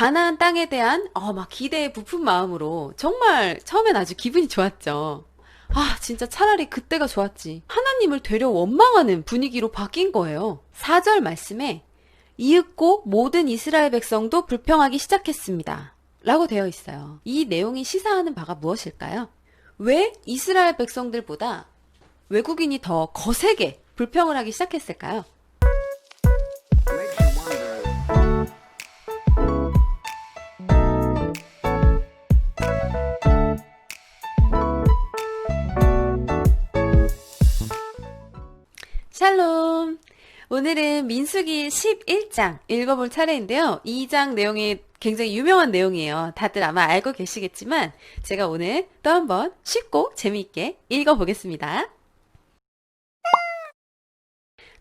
가나안 땅에 대한 어, 막 기대에 부푼 마음으로 정말 처음엔 아주 기분이 좋았죠. 아, 진짜 차라리 그때가 좋았지. 하나님을 되려 원망하는 분위기로 바뀐 거예요. 4절 말씀에 이윽고 모든 이스라엘 백성도 불평하기 시작했습니다. 라고 되어 있어요. 이 내용이 시사하는 바가 무엇일까요? 왜 이스라엘 백성들보다 외국인이 더 거세게 불평을 하기 시작했을까요? 샬롬. 오늘은 민수기 11장 읽어볼 차례인데요. 이장 내용이 굉장히 유명한 내용이에요. 다들 아마 알고 계시겠지만 제가 오늘 또 한번 쉽고 재미있게 읽어보겠습니다.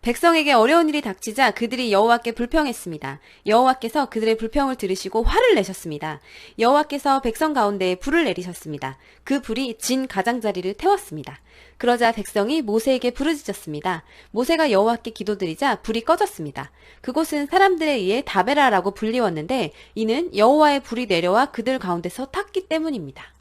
백성에게 어려운 일이 닥치자 그들이 여호와께 불평했습니다. 여호와께서 그들의 불평을 들으시고 화를 내셨습니다. 여호와께서 백성 가운데 불을 내리셨습니다. 그 불이 진 가장자리를 태웠습니다. 그러자 백성이 모세에게 부르짖었습니다. 모세가 여호와께 기도드리자 불이 꺼졌습니다. 그곳은 사람들에 의해 다베라라고 불리웠는데 이는 여호와의 불이 내려와 그들 가운데서 탔기 때문입니다.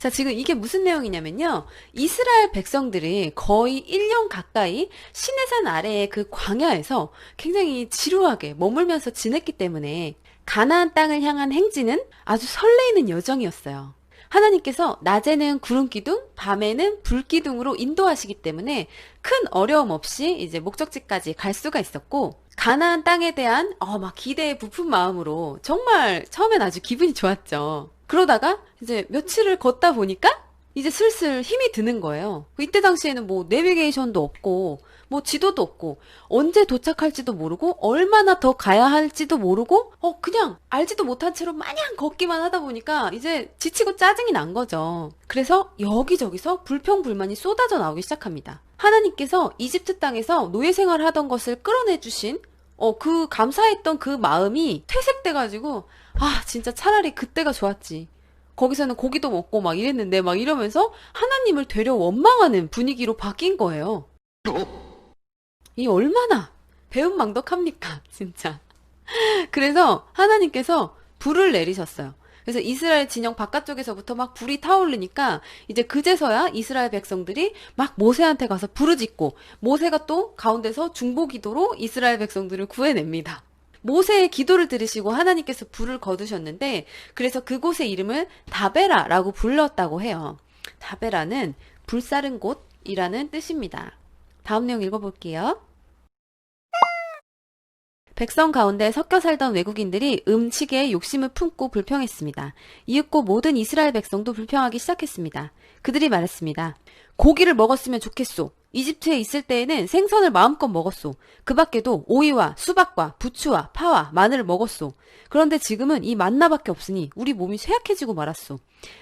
자, 지금 이게 무슨 내용이냐면요. 이스라엘 백성들이 거의 1년 가까이 시내산 아래의 그 광야에서 굉장히 지루하게 머물면서 지냈기 때문에 가나안 땅을 향한 행진은 아주 설레이는 여정이었어요. 하나님께서 낮에는 구름 기둥, 밤에는 불 기둥으로 인도하시기 때문에 큰 어려움 없이 이제 목적지까지 갈 수가 있었고 가나안 땅에 대한 어 막 기대에 부푼 마음으로 정말 처음엔 아주 기분이 좋았죠. 그러다가 이제 며칠을 걷다 보니까 이제 슬슬 힘이 드는 거예요. 이때 당시에는 뭐 내비게이션도 없고 뭐 지도도 없고 언제 도착할지도 모르고 얼마나 더 가야 할지도 모르고 어 그냥 알지도 못한 채로 마냥 걷기만 하다 보니까 이제 지치고 짜증이 난 거죠. 그래서 여기저기서 불평불만이 쏟아져 나오기 시작합니다. 하나님께서 이집트 땅에서 노예 생활을 하던 것을 끌어내 주신 어, 그 감사했던 그 마음이 퇴색돼 가지고, 아, 진짜 차라리 그때가 좋았지. 거기서는 고기도 먹고 막 이랬는데 막 이러면서 하나님을 되려 원망하는 분위기로 바뀐 거예요. 이 얼마나 배은망덕합니까, 진짜. 그래서 하나님께서 불을 내리셨어요. 그래서 이스라엘 진영 바깥쪽에서부터 막 불이 타오르니까 이제 그제서야 이스라엘 백성들이 막 모세한테 가서 부르짖고 모세가 또 가운데서 중보 기도로 이스라엘 백성들을 구해냅니다. 모세의 기도를 들으시고 하나님께서 불을 거두셨는데 그래서 그곳의 이름을 다베라라고 불렀다고 해요. 다베라는 불사른 곳이라는 뜻입니다. 다음 내용 읽어볼게요. 백성 가운데 섞여 살던 외국인들이 음식에 욕심을 품고 불평했습니다. 이윽고 모든 이스라엘 백성도 불평하기 시작했습니다. 그들이 말했습니다. 고기를 먹었으면 좋겠소. 이집트에 있을 때에는 생선을 마음껏 먹었소. 그 밖에도 오이와 수박과 부추와 파와 마늘을 먹었소. 그런데 지금은 이 만나밖에 없으니 우리 몸이 쇠약해지고 말았소.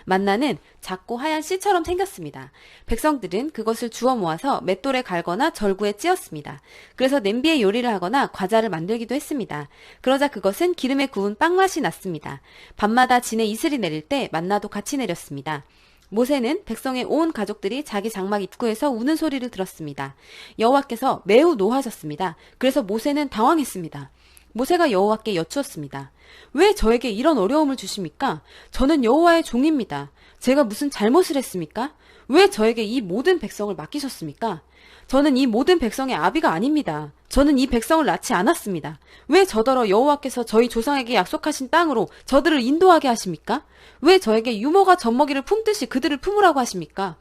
만나는 작고 하얀 씨처럼 생겼습니다. 백성들은 그것을 주워 모아서 맷돌에 갈거나 절구에 찧었습니다. 그래서 냄비에 요리를 하거나 과자를 만들기도 했습니다. 그러자 그것은 기름에 구운 빵 맛이 났습니다. 밤마다 진에 이슬이 내릴 때 만나도 같이 내렸습니다. 모세는 백성의 온 가족들이 자기 장막 입구에서 우는 소리를 들었습니다. 여호와께서 매우 노하셨습니다. 그래서 모세는 당황했습니다. 모세가 여호와께 여쭈었습니다. 왜 저에게 이런 어려움을 주십니까? 저는 여호와의 종입니다. 제가 무슨 잘못을 했습니까? 왜 저에게 이 모든 백성을 맡기셨습니까? 저는 이 모든 백성의 아비가 아닙니다. 저는 이 백성을 낳지 않았습니다. 왜 저더러 여호와께서 저희 조상에게 약속하신 땅으로 저들을 인도하게 하십니까? 왜 저에게 유모가 젖먹이를 품듯이 그들을 품으라고 하십니까?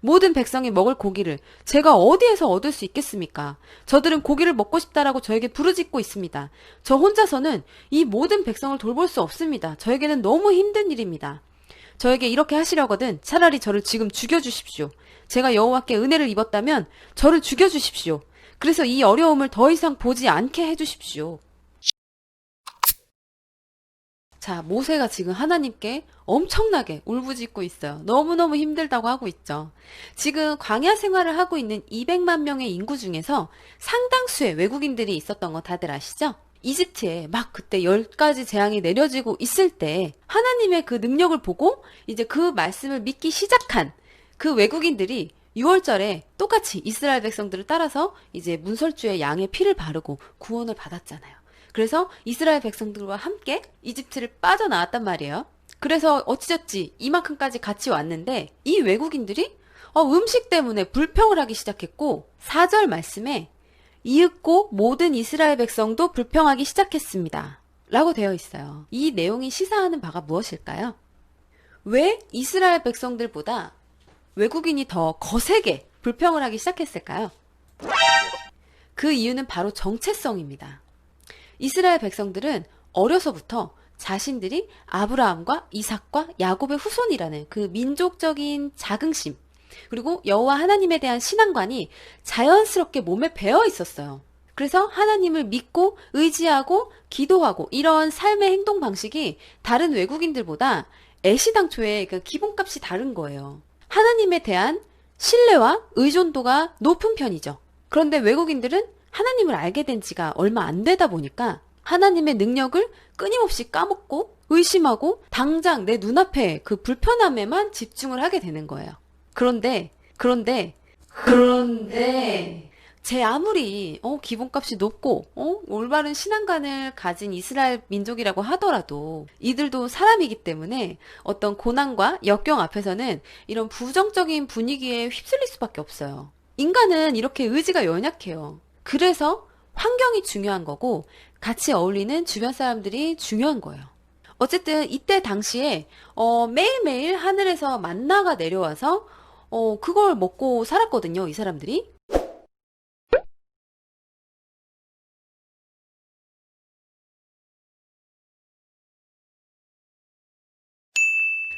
모든 백성이 먹을 고기를 제가 어디에서 얻을 수 있겠습니까? 저들은 고기를 먹고 싶다라고 저에게 부르짖고 있습니다. 저 혼자서는 이 모든 백성을 돌볼 수 없습니다. 저에게는 너무 힘든 일입니다. 저에게 이렇게 하시려거든 차라리 저를 지금 죽여주십시오. 제가 여호와께 은혜를 입었다면 저를 죽여주십시오. 그래서 이 어려움을 더 이상 보지 않게 해주십시오. 자, 모세가 지금 하나님께 엄청나게 울부짖고 있어요. 너무너무 힘들다고 하고 있죠. 지금 광야 생활을 하고 있는 200만 명의 인구 중에서 상당수의 외국인들이 있었던 거 다들 아시죠? 이집트에 막 그때 10가지 재앙이 내려지고 있을 때 하나님의 그 능력을 보고 이제 그 말씀을 믿기 시작한 그 외국인들이 6월절에 똑같이 이스라엘 백성들을 따라서 이제 문설주의 양의 피를 바르고 구원을 받았잖아요. 그래서 이스라엘 백성들과 함께 이집트를 빠져나왔단 말이에요. 그래서 어찌저찌 이만큼까지 같이 왔는데 이 외국인들이 어, 음식 때문에 불평을 하기 시작했고 4절 말씀에 이윽고 모든 이스라엘 백성도 불평하기 시작했습니다. 라고 되어 있어요. 이 내용이 시사하는 바가 무엇일까요? 왜 이스라엘 백성들보다 외국인이 더 거세게 불평을 하기 시작했을까요? 그 이유는 바로 정체성입니다. 이스라엘 백성들은 어려서부터 자신들이 아브라함과 이삭과 야곱의 후손이라는 그 민족적인 자긍심 그리고 여호와 하나님에 대한 신앙관이 자연스럽게 몸에 배어 있었어요. 그래서 하나님을 믿고 의지하고 기도하고 이런 삶의 행동 방식이 다른 외국인들보다 애시당초에 그 기본값이 다른 거예요. 하나님에 대한 신뢰와 의존도가 높은 편이죠. 그런데 외국인들은 하나님을 알게 된 지가 얼마 안 되다 보니까 하나님의 능력을 끊임없이 까먹고 의심하고 당장 내 눈앞에 그 불편함에만 집중을 하게 되는 거예요. 그런데, 그런데, 그런데, 제 아무리, 어, 기본값이 높고, 어, 올바른 신앙관을 가진 이스라엘 민족이라고 하더라도, 이들도 사람이기 때문에 어떤 고난과 역경 앞에서는 이런 부정적인 분위기에 휩쓸릴 수밖에 없어요. 인간은 이렇게 의지가 연약해요. 그래서 환경이 중요한 거고, 같이 어울리는 주변 사람들이 중요한 거예요. 어쨌든 이때 당시에 어, 매일매일 하늘에서 만나가 내려와서 어, 그걸 먹고 살았거든요, 이 사람들이.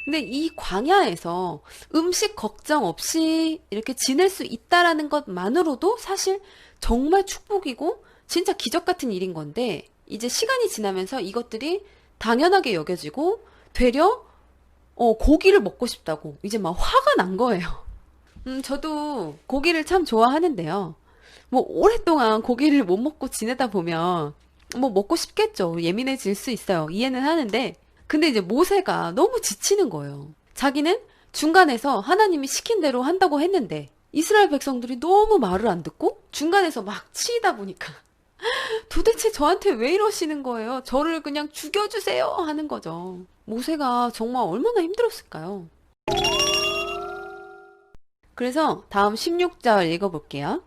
근데 이 광야에서 음식 걱정 없이 이렇게 지낼 수 있다라는 것만으로도 사실 정말 축복이고 진짜 기적 같은 일인 건데 이제 시간이 지나면서 이것들이 당연하게 여겨지고 되려 어, 고기를 먹고 싶다고 이제 막 화가 난 거예요. 음, 저도 고기를 참 좋아하는데요. 뭐 오랫동안 고기를 못 먹고 지내다 보면 뭐 먹고 싶겠죠. 예민해질 수 있어요. 이해는 하는데 근데 이제 모세가 너무 지치는 거예요. 자기는 중간에서 하나님이 시킨 대로 한다고 했는데 이스라엘 백성들이 너무 말을 안 듣고 중간에서 막 치이다 보니까 도대체 저한테 왜 이러시는 거예요? 저를 그냥 죽여주세요 하는 거죠. 모세가 정말 얼마나 힘들었을까요? 그래서 다음 16절 읽어볼게요.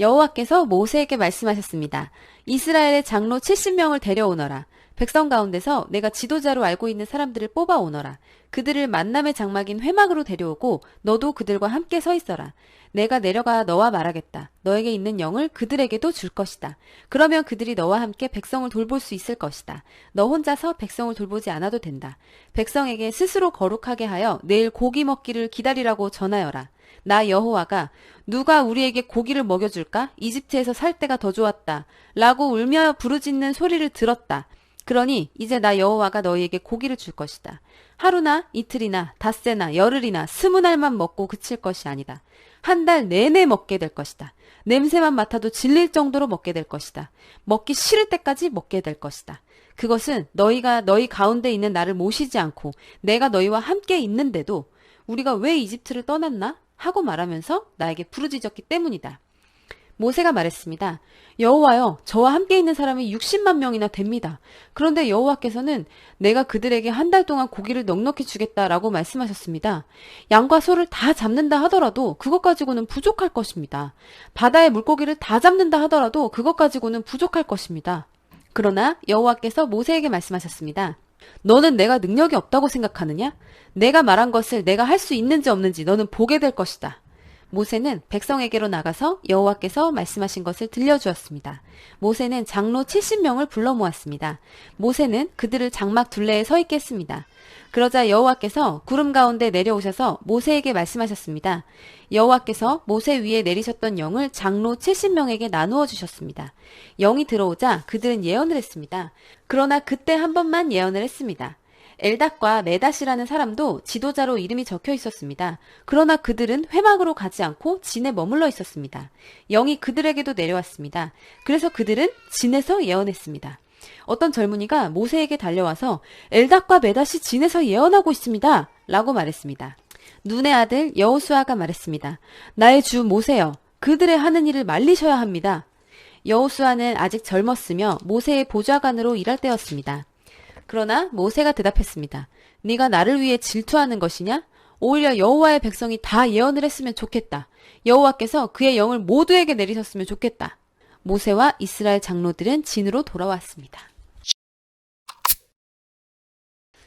여호와께서 모세에게 말씀하셨습니다. 이스라엘의 장로 70명을 데려오너라. 백성 가운데서 내가 지도자로 알고 있는 사람들을 뽑아 오너라. 그들을 만남의 장막인 회막으로 데려오고 너도 그들과 함께 서 있어라. 내가 내려가 너와 말하겠다. 너에게 있는 영을 그들에게도 줄 것이다. 그러면 그들이 너와 함께 백성을 돌볼 수 있을 것이다. 너 혼자서 백성을 돌보지 않아도 된다. 백성에게 스스로 거룩하게 하여 내일 고기 먹기를 기다리라고 전하여라. 나 여호와가 누가 우리에게 고기를 먹여줄까? 이집트에서 살 때가 더 좋았다. 라고 울며 부르짖는 소리를 들었다. 그러니 이제 나 여호와가 너희에게 고기를 줄 것이다. 하루나 이틀이나 닷새나 열흘이나 스무 날만 먹고 그칠 것이 아니다. 한 달 내내 먹게 될 것이다. 냄새만 맡아도 질릴 정도로 먹게 될 것이다. 먹기 싫을 때까지 먹게 될 것이다. 그것은 너희가 너희 가운데 있는 나를 모시지 않고 내가 너희와 함께 있는데도 우리가 왜 이집트를 떠났나? 하고 말하면서 나에게 부르짖었기 때문이다. 모세가 말했습니다. 여호와여, 저와 함께 있는 사람이 60만 명이나 됩니다. 그런데 여호와께서는 내가 그들에게 한 달 동안 고기를 넉넉히 주겠다라고 말씀하셨습니다. 양과 소를 다 잡는다 하더라도 그것 가지고는 부족할 것입니다. 바다의 물고기를 다 잡는다 하더라도 그것 가지고는 부족할 것입니다. 그러나 여호와께서 모세에게 말씀하셨습니다. 너는 내가 능력이 없다고 생각하느냐? 내가 말한 것을 내가 할 수 있는지 없는지 너는 보게 될 것이다. 모세는 백성에게로 나가서 여호와께서 말씀하신 것을 들려주었습니다. 모세는 장로 70명을 불러 모았습니다. 모세는 그들을 장막 둘레에 서 있게 했습니다. 그러자 여호와께서 구름 가운데 내려오셔서 모세에게 말씀하셨습니다. 여호와께서 모세 위에 내리셨던 영을 장로 70명에게 나누어 주셨습니다. 영이 들어오자 그들은 예언을 했습니다. 그러나 그때 한 번만 예언을 했습니다. 엘닷과 메닷이라는 사람도 지도자로 이름이 적혀 있었습니다. 그러나 그들은 회막으로 가지 않고 진에 머물러 있었습니다. 영이 그들에게도 내려왔습니다. 그래서 그들은 진에서 예언했습니다. 어떤 젊은이가 모세에게 달려와서 엘닷과 메닷이 진에서 예언하고 있습니다. 라고 말했습니다. 눈의 아들 여호수아가 말했습니다. 나의 주 모세여, 그들의 하는 일을 말리셔야 합니다. 여호수아는 아직 젊었으며 모세의 보좌관으로 일할 때였습니다. 그러나 모세가 대답했습니다. 네가 나를 위해 질투하는 것이냐? 오히려 여호와의 백성이 다 예언을 했으면 좋겠다. 여호와께서 그의 영을 모두에게 내리셨으면 좋겠다. 모세와 이스라엘 장로들은 진으로 돌아왔습니다.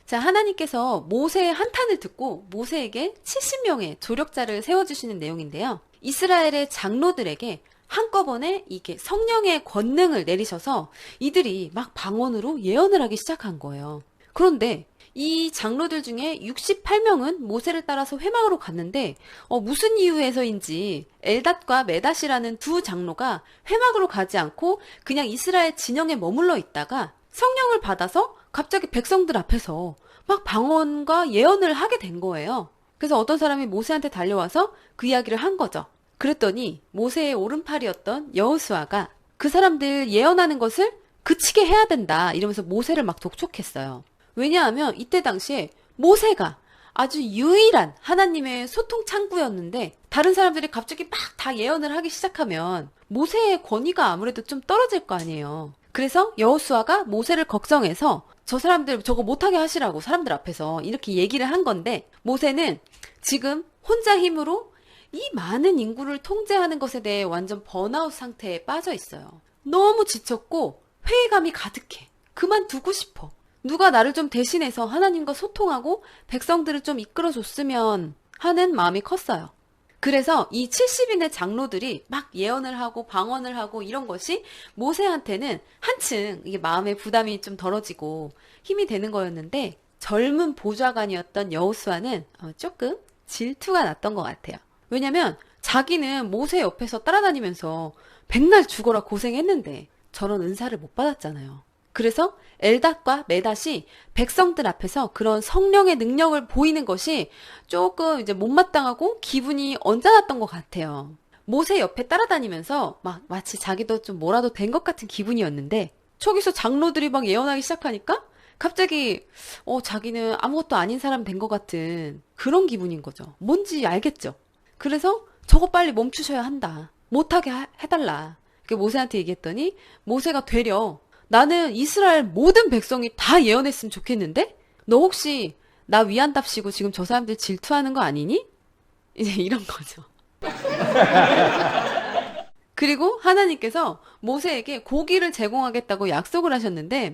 자, 하나님께서 모세의 한탄을 듣고 모세에게 70명의 조력자를 세워주시는 내용인데요. 이스라엘의 장로들에게 한꺼번에 이게 성령의 권능을 내리셔서 이들이 막 방언으로 예언을 하기 시작한 거예요. 그런데 이 장로들 중에 68명은 모세를 따라서 회막으로 갔는데 어, 무슨 이유에서인지 엘닷과 메닷이라는 두 장로가 회막으로 가지 않고 그냥 이스라엘 진영에 머물러 있다가 성령을 받아서 갑자기 백성들 앞에서 막 방언과 예언을 하게 된 거예요. 그래서 어떤 사람이 모세한테 달려와서 그 이야기를 한 거죠. 그랬더니 모세의 오른팔이었던 여호수아가 그 사람들 예언하는 것을 그치게 해야 된다 이러면서 모세를 막 독촉했어요. 왜냐하면 이때 당시에 모세가 아주 유일한 하나님의 소통 창구였는데 다른 사람들이 갑자기 막 다 예언을 하기 시작하면 모세의 권위가 아무래도 좀 떨어질 거 아니에요. 그래서 여호수아가 모세를 걱정해서 저 사람들 저거 못하게 하시라고 사람들 앞에서 이렇게 얘기를 한 건데 모세는 지금 혼자 힘으로 이 많은 인구를 통제하는 것에 대해 완전 번아웃 상태에 빠져 있어요. 너무 지쳤고 회의감이 가득해. 그만두고 싶어. 누가 나를 좀 대신해서 하나님과 소통하고 백성들을 좀 이끌어 줬으면 하는 마음이 컸어요. 그래서 이 70인의 장로들이 막 예언을 하고 방언을 하고 이런 것이 모세한테는 한층 이게 마음의 부담이 좀 덜어지고 힘이 되는 거였는데 젊은 보좌관이었던 여호수아는 어, 조금 질투가 났던 것 같아요. 왜냐면 자기는 모세 옆에서 따라다니면서 백날 죽어라 고생했는데 저런 은사를 못 받았잖아요. 그래서 엘닷과 메닷이 백성들 앞에서 그런 성령의 능력을 보이는 것이 조금 이제 못마땅하고 기분이 언짢았던 것 같아요. 모세 옆에 따라다니면서 막 마치 자기도 좀 뭐라도 된 것 같은 기분이었는데 저기서 장로들이 막 예언하기 시작하니까 갑자기 어 자기는 아무것도 아닌 사람 된 것 같은 그런 기분인 거죠. 뭔지 알겠죠? 그래서 저거 빨리 멈추셔야 한다. 못하게 하- 해달라. 그 모세한테 얘기했더니 모세가 되려 나는 이스라엘 모든 백성이 다 예언했으면 좋겠는데? 너 혹시 나 위한답시고 지금 저 사람들 질투하는 거 아니니? 이제 이런 거죠. 그리고 하나님께서 모세에게 고기를 제공하겠다고 약속을 하셨는데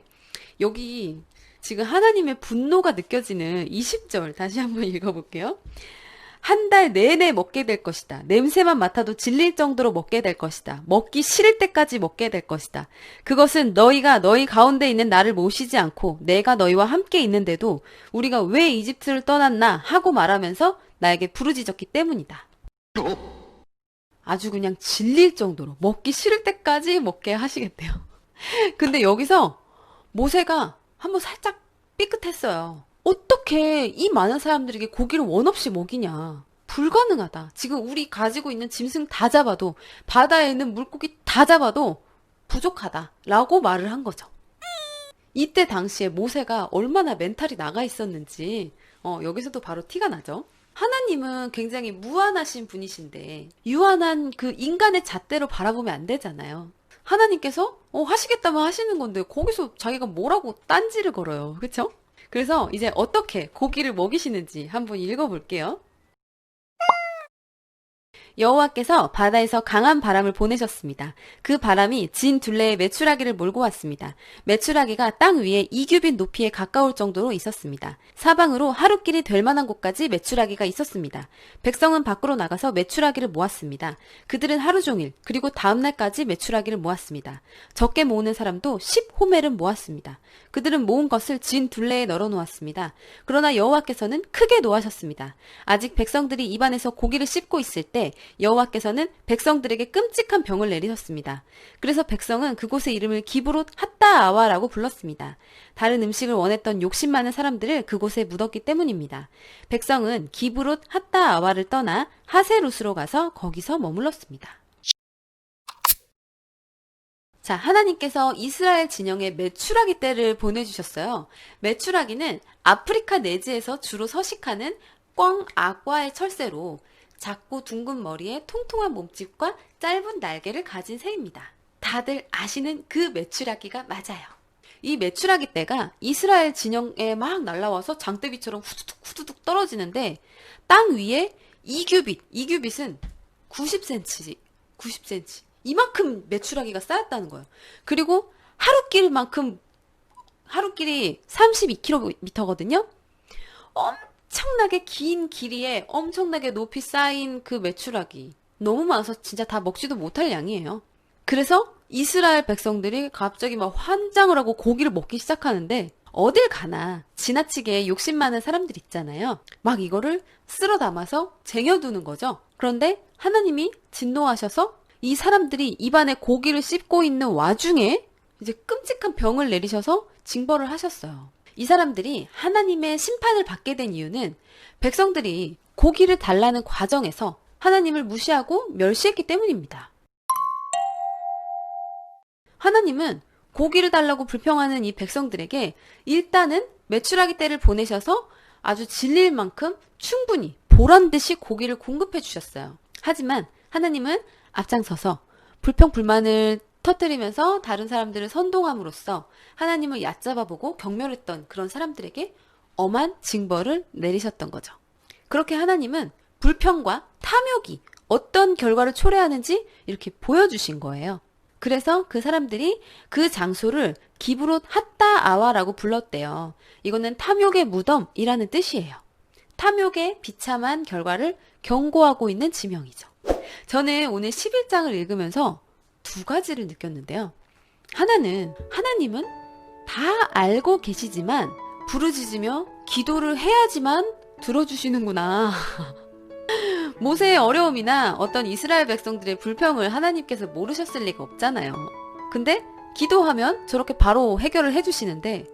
여기 지금 하나님의 분노가 느껴지는 20절 다시 한번 읽어볼게요. 한 달 내내 먹게 될 것이다. 냄새만 맡아도 질릴 정도로 먹게 될 것이다. 먹기 싫을 때까지 먹게 될 것이다. 그것은 너희가 너희 가운데 있는 나를 모시지 않고 내가 너희와 함께 있는데도 우리가 왜 이집트를 떠났나 하고 말하면서 나에게 부르짖었기 때문이다. 아주 그냥 질릴 정도로 먹기 싫을 때까지 먹게 하시겠대요. 근데 여기서 모세가 한번 살짝 삐끗했어요. 어떻게 이 많은 사람들에게 고기를 원 없이 먹이냐. 불가능하다. 지금 우리 가지고 있는 짐승 다 잡아도 바다에 있는 물고기 다 잡아도 부족하다. 라고 말을 한 거죠. 이때 당시에 모세가 얼마나 멘탈이 나가 있었는지 어, 여기서도 바로 티가 나죠. 하나님은 굉장히 무한하신 분이신데 유한한 그 인간의 잣대로 바라보면 안 되잖아요. 하나님께서 어, 하시겠다면 하시는 건데 거기서 자기가 뭐라고 딴지를 걸어요. 그렇죠? 그래서 이제 어떻게 고기를 먹이시는지 한번 읽어볼게요. 여호와께서 바다에서 강한 바람을 보내셨습니다. 그 바람이 진 둘레의 메추라기를 몰고 왔습니다. 메추라기가 땅 위에 2규빗 높이에 가까울 정도로 있었습니다. 사방으로 하루길이 될 만한 곳까지 메추라기가 있었습니다. 백성은 밖으로 나가서 메추라기를 모았습니다. 그들은 하루 종일 그리고 다음 날까지 메추라기를 모았습니다. 적게 모으는 사람도 10호멜은 모았습니다. 그들은 모은 것을 진 둘레에 널어 놓았습니다. 그러나 여호와께서는 크게 노하셨습니다. 아직 백성들이 입안에서 고기를 씹고 있을 때 여호와께서는 백성들에게 끔찍한 병을 내리셨습니다. 그래서 백성은 그곳의 이름을 기브롯 핫다아와라고 불렀습니다. 다른 음식을 원했던 욕심 많은 사람들을 그곳에 묻었기 때문입니다. 백성은 기브롯 핫다아와를 떠나 하세루스로 가서 거기서 머물렀습니다. 자, 하나님께서 이스라엘 진영에 메추라기 떼를 보내주셨어요. 메추라기는 아프리카 내지에서 주로 서식하는 꿩 악과의 철새로 작고 둥근 머리에 통통한 몸집과 짧은 날개를 가진 새입니다. 다들 아시는 그 메추라기가 맞아요. 이 메추라기 떼가 이스라엘 진영에 막 날라와서 장대비처럼 후두둑 후두둑 떨어지는데 땅 위에 2규빗, 2규빗은 90cm, 90cm. 이만큼 메추라기가 쌓였다는 거예요. 그리고 하루길만큼 하루길이 32km거든요. 엄청 나게 긴 길이에 엄청나게 높이 쌓인 그 메추라기. 너무 많아서 진짜 다 먹지도 못할 양이에요. 그래서 이스라엘 백성들이 갑자기 막 환장을 하고 고기를 먹기 시작하는데 어딜 가나 지나치게 욕심 많은 사람들 있잖아요. 막 이거를 쓸어 담아서 쟁여두는 거죠. 그런데 하나님이 진노하셔서 이 사람들이 입안에 고기를 씹고 있는 와중에 이제 끔찍한 병을 내리셔서 징벌을 하셨어요. 이 사람들이 하나님의 심판을 받게 된 이유는 백성들이 고기를 달라는 과정에서 하나님을 무시하고 멸시했기 때문입니다. 하나님은 고기를 달라고 불평하는 이 백성들에게 일단은 메추라기 떼를 보내셔서 아주 질릴 만큼 충분히 보란 듯이 고기를 공급해 주셨어요. 하지만 하나님은 앞장서서 불평 불만을 터뜨리면서 다른 사람들을 선동함으로써 하나님을 얕잡아보고 경멸했던 그런 사람들에게 엄한 징벌을 내리셨던 거죠. 그렇게 하나님은 불평과 탐욕이 어떤 결과를 초래하는지 이렇게 보여주신 거예요. 그래서 그 사람들이 그 장소를 기브롯 핫다 아와라고 불렀대요. 이거는 탐욕의 무덤이라는 뜻이에요. 탐욕의 비참한 결과를 경고하고 있는 지명이죠. 저는 오늘 11장을 읽으면서 두 가지를 느꼈는데요. 하나는 하나님은 다 알고 계시지만 부르짖으며 기도를 해야지만 들어주시는구나. 모세의 어려움이나 어떤 이스라엘 백성들의 불평을 하나님께서 모르셨을 리가 없잖아요. 근데 기도하면 저렇게 바로 해결을 해주시는데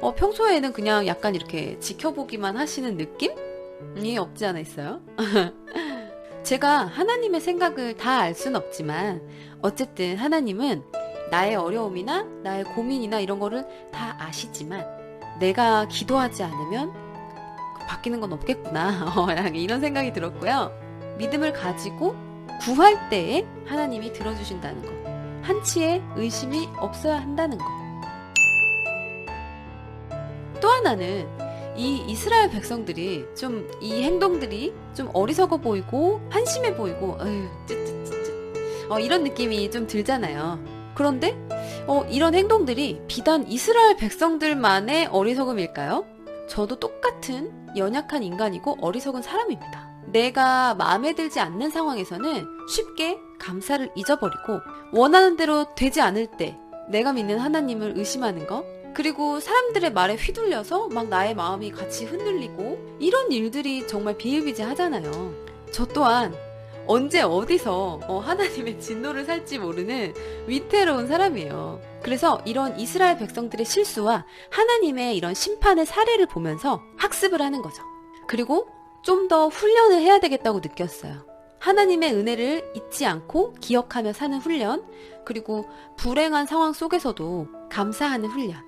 어, 평소에는 그냥 약간 이렇게 지켜보기만 하시는 느낌이 없지 않아 있어요? 제가 하나님의 생각을 다 알 수는 없지만 어쨌든 하나님은 나의 어려움이나 나의 고민이나 이런 거를 다 아시지만 내가 기도하지 않으면 바뀌는 건 없겠구나. 어, 이런 생각이 들었고요. 믿음을 가지고 구할 때에 하나님이 들어주신다는 거. 한치의 의심이 없어야 한다는 거. 또 하나는 이 이스라엘 백성들이 좀 이 행동들이 좀 어리석어 보이고 한심해 보이고 어휴 쯔쯔쯔쯔 어, 이런 느낌이 좀 들잖아요. 그런데 어, 이런 행동들이 비단 이스라엘 백성들만의 어리석음일까요? 저도 똑같은 연약한 인간이고 어리석은 사람입니다. 내가 마음에 들지 않는 상황에서는 쉽게 감사를 잊어버리고 원하는 대로 되지 않을 때 내가 믿는 하나님을 의심하는 것 그리고 사람들의 말에 휘둘려서 막 나의 마음이 같이 흔들리고 이런 일들이 정말 비일비재하잖아요. 저 또한 언제 어디서 어, 하나님의 진노를 살지 모르는 위태로운 사람이에요. 그래서 이런 이스라엘 백성들의 실수와 하나님의 이런 심판의 사례를 보면서 학습을 하는 거죠. 그리고 좀 더 훈련을 해야 되겠다고 느꼈어요. 하나님의 은혜를 잊지 않고 기억하며 사는 훈련, 그리고 불행한 상황 속에서도 감사하는 훈련.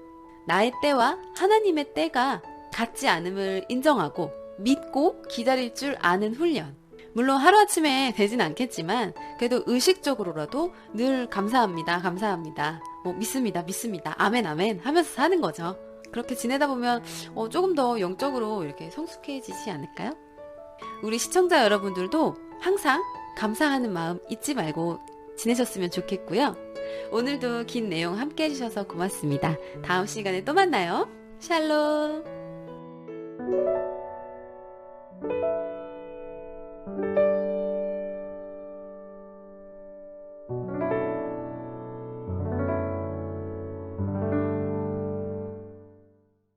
나의 때와 하나님의 때가 같지 않음을 인정하고 믿고 기다릴 줄 아는 훈련. 물론 하루아침에 되진 않겠지만 그래도 의식적으로라도 늘 감사합니다. 감사합니다. 뭐 믿습니다. 믿습니다. 아멘 아멘 하면서 사는 거죠. 그렇게 지내다 보면 어, 조금 더 영적으로 이렇게 성숙해지지 않을까요? 우리 시청자 여러분들도 항상 감사하는 마음 잊지 말고 지내셨으면 좋겠고요. 오늘도 긴 내용 함께 해주셔서 고맙습니다. 다음 시간에 또 만나요. 샬롬.